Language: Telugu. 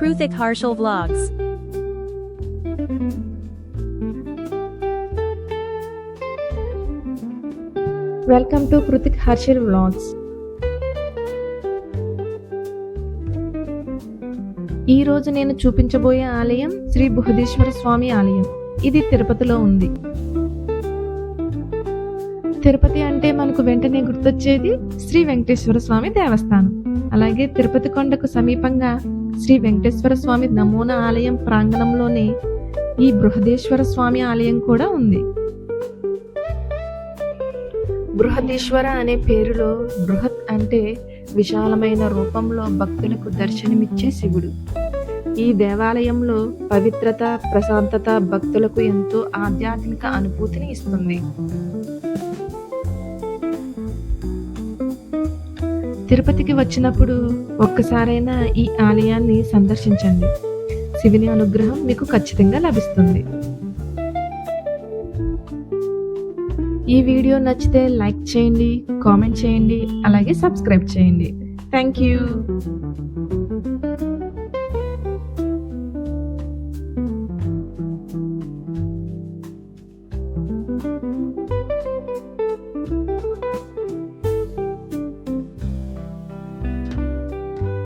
Kruthik Harshal Vlogs. Welcome to Kruthik Harshal Vlogs. ఈ రోజు నేను చూపించబోయే ఆలయం శ్రీ బృహదీశ్వర స్వామి ఆలయం ఇది తిరుపతిలో ఉంది తిరుపతి అంటే మనకు వెంటనే గుర్తొచ్చేది శ్రీ వెంకటేశ్వర స్వామి దేవస్థానం అలాగే తిరుపతి కొండకు సమీపంగా శ్రీ వెంకటేశ్వర స్వామి నమూనా ఆలయం ప్రాంగణంలోనే ఈ బృహదేశ్వర స్వామి ఆలయం కూడా ఉంది. బృహదీశ్వర అనే పేరులో బృహత్ అంటే విశాలమైన రూపంలో భక్తులకు దర్శనమిచ్చే శివుడు. ఈ దేవాలయంలో పవిత్రత ప్రశాంతత భక్తులకు ఎంతో ఆధ్యాత్మిక అనుభూతిని ఇస్తుంది. తిరుపతికి వచ్చినప్పుడు ఒక్కసారైనా ఈ ఆలయాన్ని సందర్శించండి. శివుని అనుగ్రహం మీకు ఖచ్చితంగా లభిస్తుంది. ఈ వీడియో నచ్చితే లైక్ చేయండి కామెంట్ చేయండి అలాగే సబ్స్క్రైబ్ చేయండి. Thank you.